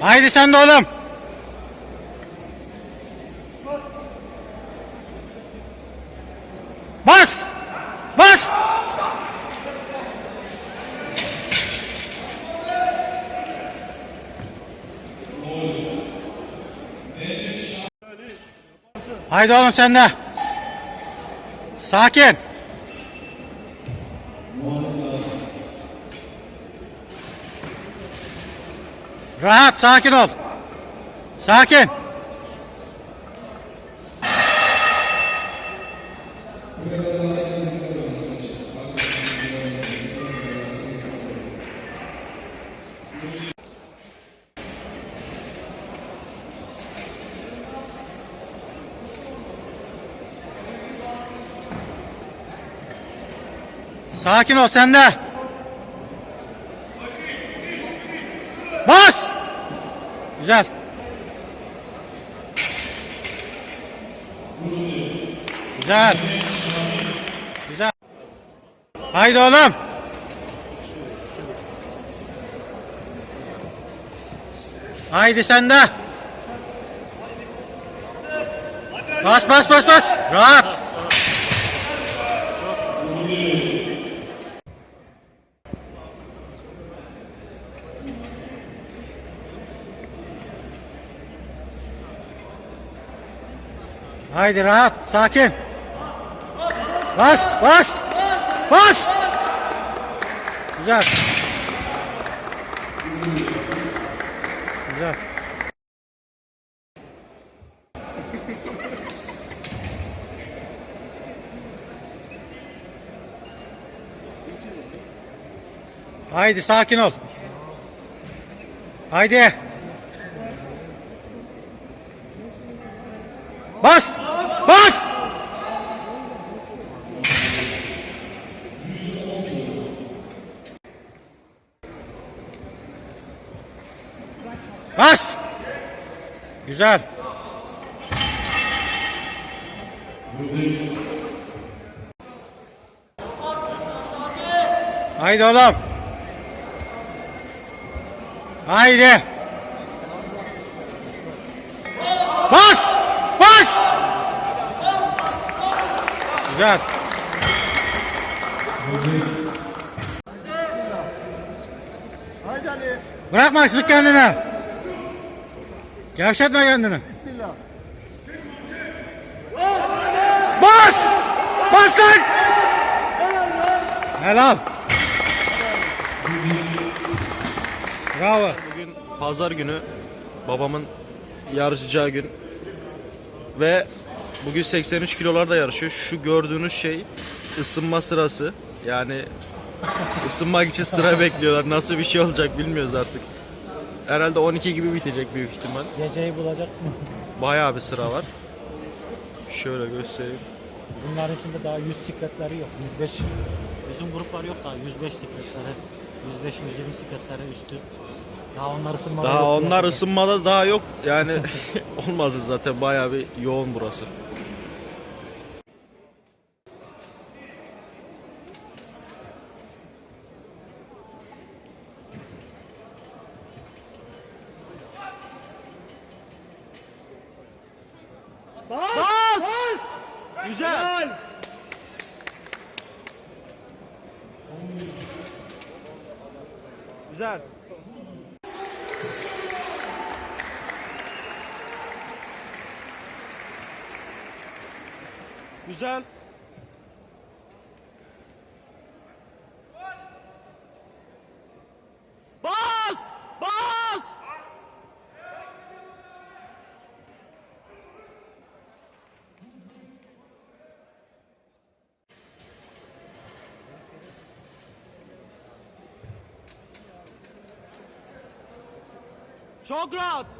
Haydi sen de oğlum. Bas! Bas! Haydi oğlum sen de. Sakin. Rahat, sakin ol. Sakin. Sakin ol sen de. Bas! Güzel. Güzel. Güzel. Haydi oğlum. Haydi sen de. Bas bas bas bas. Rahat. Haydi rahat, sakin. Bas, bas, bas. Güzel. Güzel. Haydi sakin ol. Haydi. Bas! Bas! Bas! Güzel. Haydi oğlum. Haydi. Bas! Güzel. Haydi Ali. Bırakma sık kendini. Gevşetme kendini. Bismillah. Bas! Bas lan! Helal. Bravo. Bugün pazar günü babamın yarışacağı gün ve bugün 83 kilolarda yarışıyor. Şu gördüğünüz şey ısınma sırası. Yani ısınmak için sıra bekliyorlar. Nasıl bir şey olacak bilmiyoruz artık. Herhalde 12 gibi bitecek büyük ihtimal. Geceyi bulacak mı? Bayağı bir sıra var. Şöyle göstereyim. Bunların içinde daha 100 sikletleri yok. 105 bizim gruplar yok daha 105 sikletleri. 105 120 sikletleri üstü. Daha onlar ısınmalı. Daha yok onlar ısınmada daha yok. Yani olmaz zaten bayağı bir yoğun burası. Güzel. Güzel. Güzel. Bas! Bas! Çok rahat.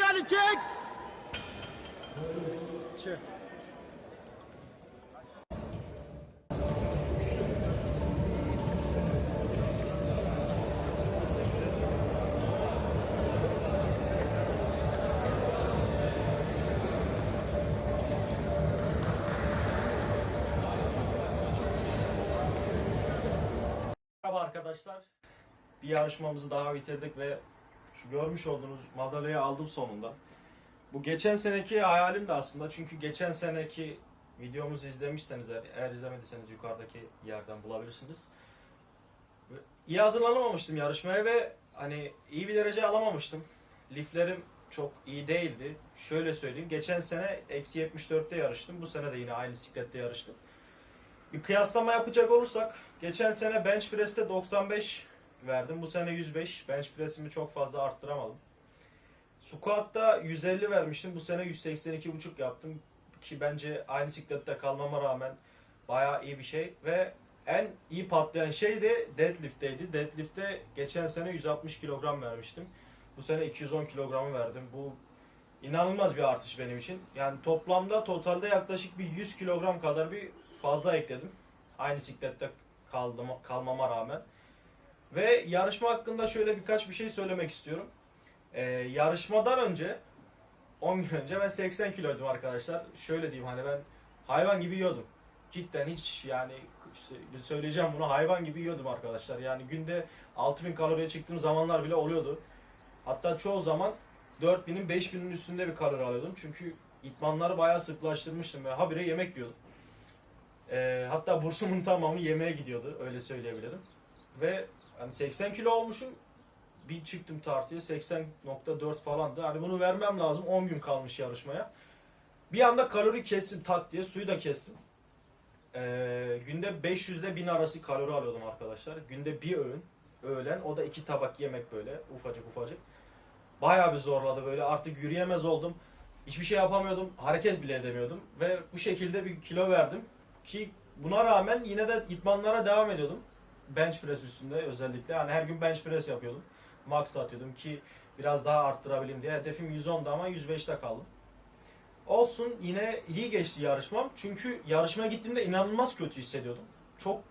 Hadi çek! Çek. Merhaba arkadaşlar. Bir yarışmamızı daha bitirdik ve şu görmüş olduğunuz madalyayı aldım sonunda. Bu geçen seneki hayalim de aslında çünkü geçen seneki videomuzu izlemişseniz eğer, eğer izlemediyseniz yukarıdaki yerden bulabilirsiniz. İyi hazırlanamamıştım yarışmaya ve hani iyi bir derece alamamıştım. Liflerim çok iyi değildi. Şöyle söyleyeyim. Geçen sene eksi 74'te yarıştım. Bu sene de yine aynı siklette yarıştım. Bir kıyaslama yapacak olursak geçen sene bench press'te 95 verdim. Bu sene 105. Bench press'imi çok fazla arttıramadım. Squat'ta 150 vermiştim. Bu sene 182,5 yaptım. Ki bence aynı siklette kalmama rağmen bayağı iyi bir şey. Ve en iyi patlayan şey de deadlift'teydi. Deadlift'te geçen sene 160 kilogram vermiştim. Bu sene 210 kilogramı verdim. Bu inanılmaz bir artış benim için. Yani toplamda totalde yaklaşık bir 100 kilogram kadar bir fazla ekledim. Aynı siklette kaldım, kalmama rağmen. Ve yarışma hakkında şöyle birkaç bir şey söylemek istiyorum. Ee, yarışmadan önce 10 gün önce ben 80 kiloydum arkadaşlar. Şöyle diyeyim hani ben hayvan gibi yiyordum. Cidden hiç yani söyleyeceğim bunu hayvan gibi yiyordum arkadaşlar. Yani günde 6000 kaloriye çıktığım zamanlar bile oluyordu. Hatta çoğu zaman 4000'in 5000'in üstünde bir kalori alıyordum. Çünkü itmanları bayağı sıklaştırmıştım ve habire yemek yiyordum. Ee, hatta bursumun tamamı yemeğe gidiyordu öyle söyleyebilirim. Ve hani 80 kilo olmuşum. Bir çıktım tartıya 80.4 falandı. Hani bunu vermem lazım. 10 gün kalmış yarışmaya. Bir anda kalori kestim tak diye suyu da kestim. Ee, günde 500 ile 1000 arası kalori alıyordum arkadaşlar. Günde bir öğün öğlen o da iki tabak yemek böyle ufacık ufacık. Bayağı bir zorladı böyle artık yürüyemez oldum. Hiçbir şey yapamıyordum. Hareket bile edemiyordum. Ve bu şekilde bir kilo verdim. Ki buna rağmen yine de itmanlara devam ediyordum. Bench press üstünde özellikle. Yani her gün bench press yapıyordum. Max atıyordum ki biraz daha arttırabileyim diye. Hedefim 110'da ama 105'te kaldım. Olsun yine iyi geçti yarışmam. Çünkü yarışmaya gittiğimde inanılmaz kötü hissediyordum. Çok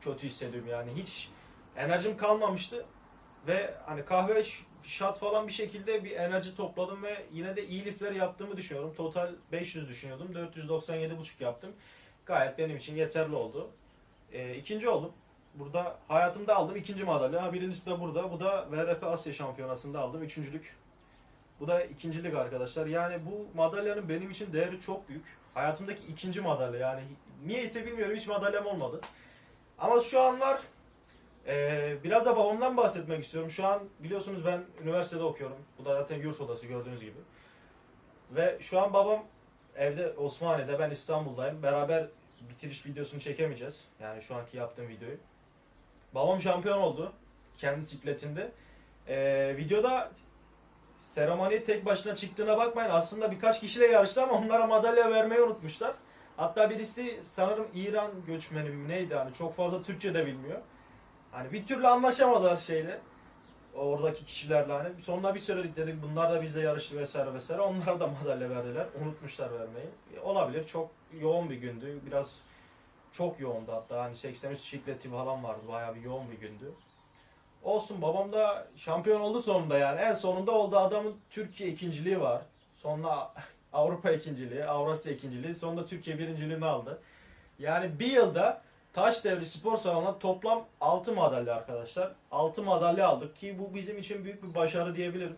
kötü hissediyorum yani. Hiç enerjim kalmamıştı. Ve hani kahve, ş- shot falan bir şekilde bir enerji topladım ve yine de iyi lifler yaptığımı düşünüyorum. Total 500 düşünüyordum. 497,5 yaptım. Gayet benim için yeterli oldu. Ee, ikinci oldum. Burada hayatımda aldım ikinci madalya. Birincisi de burada. Bu da VRP Asya Şampiyonası'nda aldım. Üçüncülük. Bu da ikincilik arkadaşlar. Yani bu madalyanın benim için değeri çok büyük. Hayatımdaki ikinci madalya. Yani niyeyse bilmiyorum hiç madalyam olmadı. Ama şu an var. Ee, biraz da babamdan bahsetmek istiyorum. Şu an biliyorsunuz ben üniversitede okuyorum. Bu da zaten yurt odası gördüğünüz gibi. Ve şu an babam evde Osmaniye'de ben İstanbul'dayım. Beraber bitiriş videosunu çekemeyeceğiz. Yani şu anki yaptığım videoyu. Babam şampiyon oldu. Kendi sikletinde. Ee, videoda seremoni tek başına çıktığına bakmayın. Aslında birkaç kişiyle yarıştı ama onlara madalya vermeyi unutmuşlar. Hatta birisi sanırım İran göçmeni mi neydi hani çok fazla Türkçe de bilmiyor. Hani bir türlü anlaşamadılar şeyle. Oradaki kişilerle hani. Sonra bir söyledik dedik bunlar da bizle yarıştı vesaire vesaire. Onlara da madalya verdiler. Unutmuşlar vermeyi. E, Olabilir. Çok yoğun bir gündü. Biraz çok yoğundu hatta. Hani 83 şikleti falan vardı. Bayağı bir yoğun bir gündü. Olsun babam da şampiyon oldu sonunda yani. En sonunda oldu adamın Türkiye ikinciliği var. Sonra Avrupa ikinciliği, Avrasya ikinciliği, sonunda Türkiye birinciliğini aldı. Yani bir yılda taş devri spor salonunda toplam 6 madalya arkadaşlar. 6 madalya aldık ki bu bizim için büyük bir başarı diyebilirim.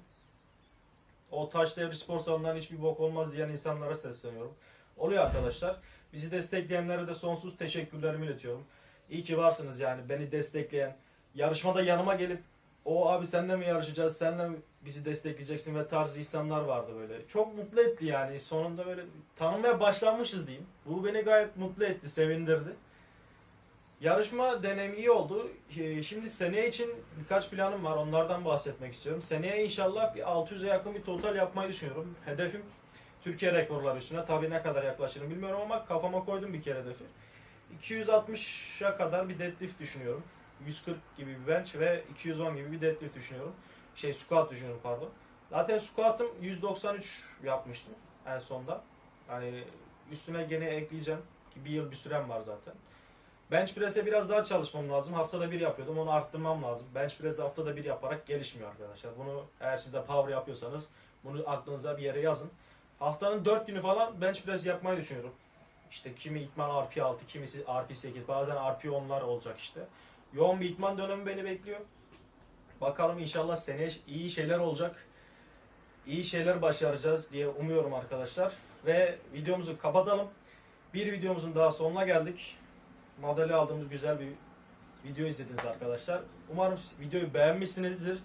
O taş devri spor salonundan hiçbir bok olmaz diyen insanlara sesleniyorum. Oluyor arkadaşlar. Bizi destekleyenlere de sonsuz teşekkürlerimi iletiyorum. İyi ki varsınız yani beni destekleyen. Yarışmada yanıma gelip o abi senle mi yarışacağız, senle mi bizi destekleyeceksin ve tarzı insanlar vardı böyle. Çok mutlu etti yani. Sonunda böyle tanımaya başlanmışız diyeyim. Bu beni gayet mutlu etti, sevindirdi. Yarışma deneyimi iyi oldu. Ee, Şimdi seneye için birkaç planım var. Onlardan bahsetmek istiyorum. Seneye inşallah bir 600'e yakın bir total yapmayı düşünüyorum. Hedefim Türkiye rekorları üstüne. Tabii ne kadar yaklaşırım bilmiyorum ama kafama koydum bir kere hedefi. 260'a kadar bir deadlift düşünüyorum. 140 gibi bir bench ve 210 gibi bir deadlift düşünüyorum. Şey squat düşünüyorum pardon. Zaten squat'ım 193 yapmıştım en sonda. Yani üstüne gene ekleyeceğim ki bir yıl bir sürem var zaten. Bench press'e biraz daha çalışmam lazım. Haftada bir yapıyordum. Onu arttırmam lazım. Bench press'e haftada bir yaparak gelişmiyor arkadaşlar. Bunu eğer siz de power yapıyorsanız bunu aklınıza bir yere yazın. Haftanın 4 günü falan bench press yapmayı düşünüyorum. İşte kimi itman RP6, kimisi RP8, bazen RP10'lar olacak işte. Yoğun bir itman dönemi beni bekliyor. Bakalım inşallah seneye iyi şeyler olacak. İyi şeyler başaracağız diye umuyorum arkadaşlar. Ve videomuzu kapatalım. Bir videomuzun daha sonuna geldik. Madalya aldığımız güzel bir video izlediniz arkadaşlar. Umarım videoyu beğenmişsinizdir.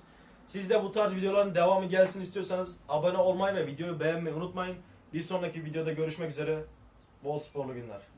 Siz de bu tarz videoların devamı gelsin istiyorsanız abone olmayı ve videoyu beğenmeyi unutmayın. Bir sonraki videoda görüşmek üzere. Bol sporlu günler.